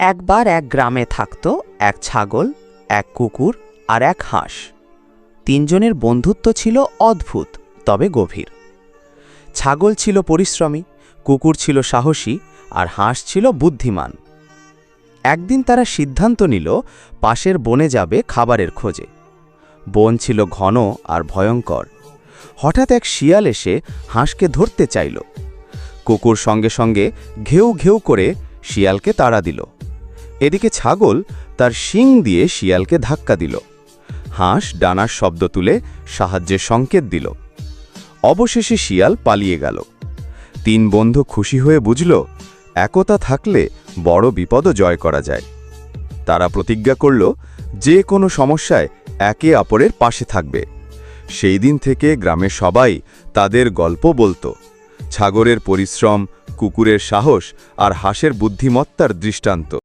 একবার এক গ্রামে থাকত এক ছাগল, এক কুকুর আর এক হাঁস। তিনজনের বন্ধুত্ব ছিল অদ্ভুত, তবে গভীর। ছাগল ছিল পরিশ্রমী, কুকুর ছিল সাহসী আর হাঁস ছিল বুদ্ধিমান। একদিন তারা সিদ্ধান্ত নিল, পাশের বনে যাবে খাবারের খোঁজে। বন ছিল ঘন আর ভয়ঙ্কর। হঠাৎ এক শিয়াল এসে হাঁসকে ধরতে চাইল। কুকুর সঙ্গে সঙ্গে ঘেউ ঘেউ করে শিয়ালকে তাড়া দিল। এদিকে ছাগল তার শিং দিয়ে শিয়ালকে ধাক্কা দিল। হাঁস ডানার শব্দ তুলে সাহায্যের সংকেত দিল। অবশেষে শিয়াল পালিয়ে গেল। তিন বন্ধু খুশি হয়ে বুঝল, একতা থাকলে বড় বিপদও জয় করা যায়। তারা প্রতিজ্ঞা করল, যে কোনো সমস্যায় একে অপরের পাশে থাকবে। সেই দিন থেকে গ্রামের সবাই তাদের গল্প বলতো। ছাগরের পরিশ্রম, কুকুরের সাহস আর হাঁসের বুদ্ধিমত্তার দৃষ্টান্ত।